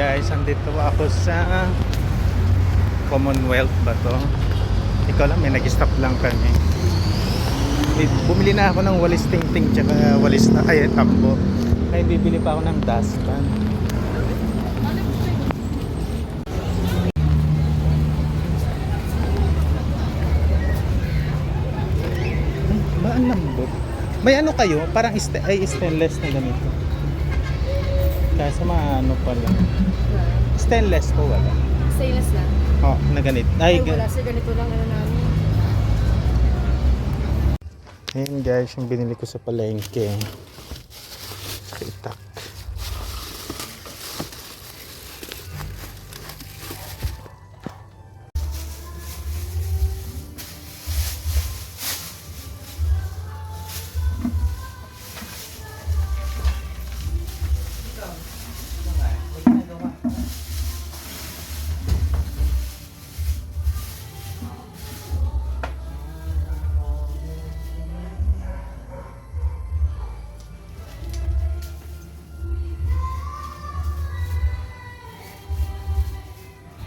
guys, andito ako sa Commonwealth ba to? Ko alam, may nag-stop lang kami. Bumili na ako ng walis ting-ting tsaka walis na ay tambo. Ay bibili pa ako ng dustpan. Hmm, Ba ang lambot? May ano kayo? Parang ay stainless na ganito. Kaso maano pa lang. Stainless po wala. Stainless na. Oh, na ganito. Ay, Ay, wala. Kasi ganito lang ano namin. Ayan guys, yung binili ko sa palengke.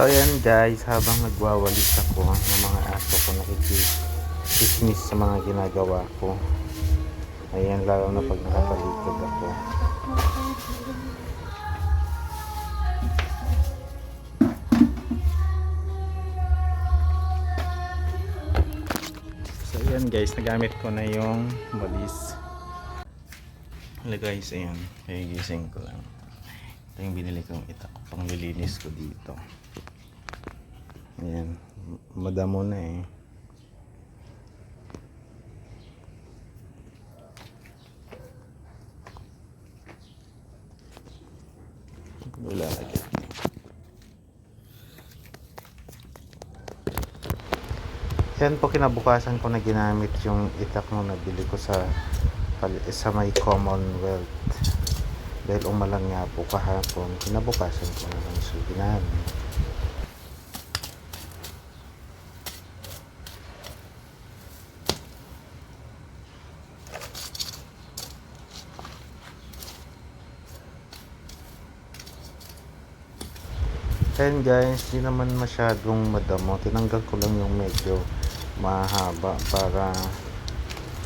So ayan guys, habang nagwawalis ako ng mga aso ko nakikismis sa mga ginagawa ko. Ayan, lalo na pag nakatalikod ako. So ayan guys, nagamit ko na yung walis. Hello guys, ayan. Kagigising ko lang. Ito yung binili kong itak pang lilinis ko dito. Ayan. Madamo na eh. Wala agad. Yan po kinabukasan ko na ginamit yung itak mo nabili ko sa sa may Commonwealth. Dahil umalan nga po kahapon, kinabukasan ko na lang siya ginamit. Ayan guys, di naman masyadong madamo. Tinanggal ko lang yung medyo mahaba para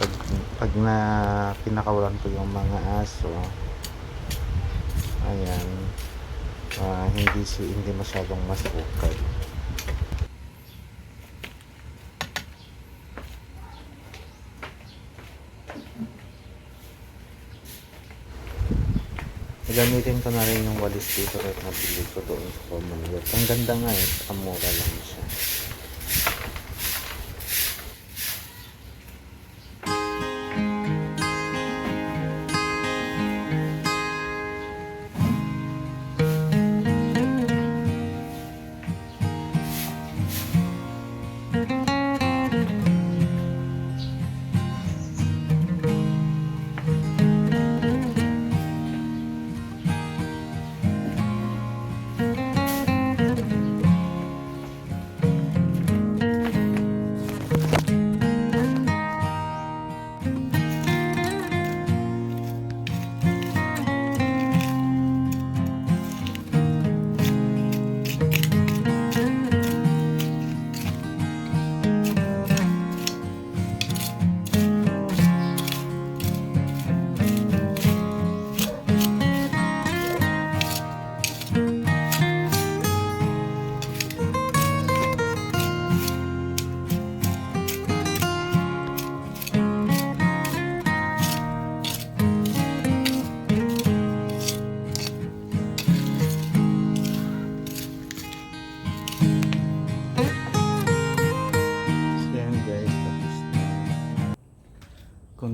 pag, pag na pinakawalan ko yung mga aso ayan ah, hindi si hindi masyadong masukal Gamitin ko na rin yung walis dito kahit nabili ko doon sa Commonwealth. Ang ganda nga eh, saka mura lang siya.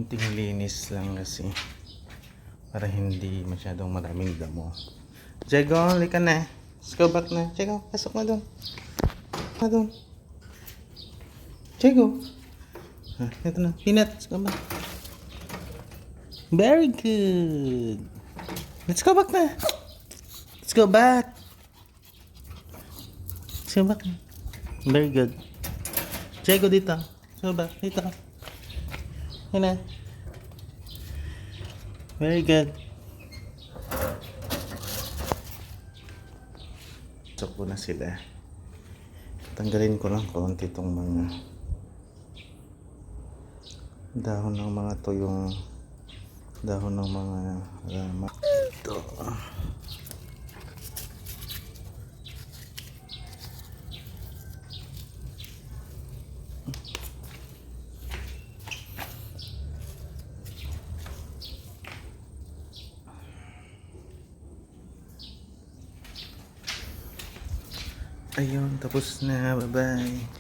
Kunting linis lang kasi. Para hindi masyadong maraming damo. Diego, halika na. Let's go back na. Diego, pasok na doon. Na doon. Diego. Ah, ito na. Peanut, let's go back. Very good. Let's go back na. Let's go back. Let's go back. Very good. Diego dito. Let's go back. Dito Yan na. Very good. Pasok ko na sila. Tanggalin ko lang konti itong mga dahon ng mga tuyong dahon ng mga rama. Ito. Ayun, tapos na. Bye-bye.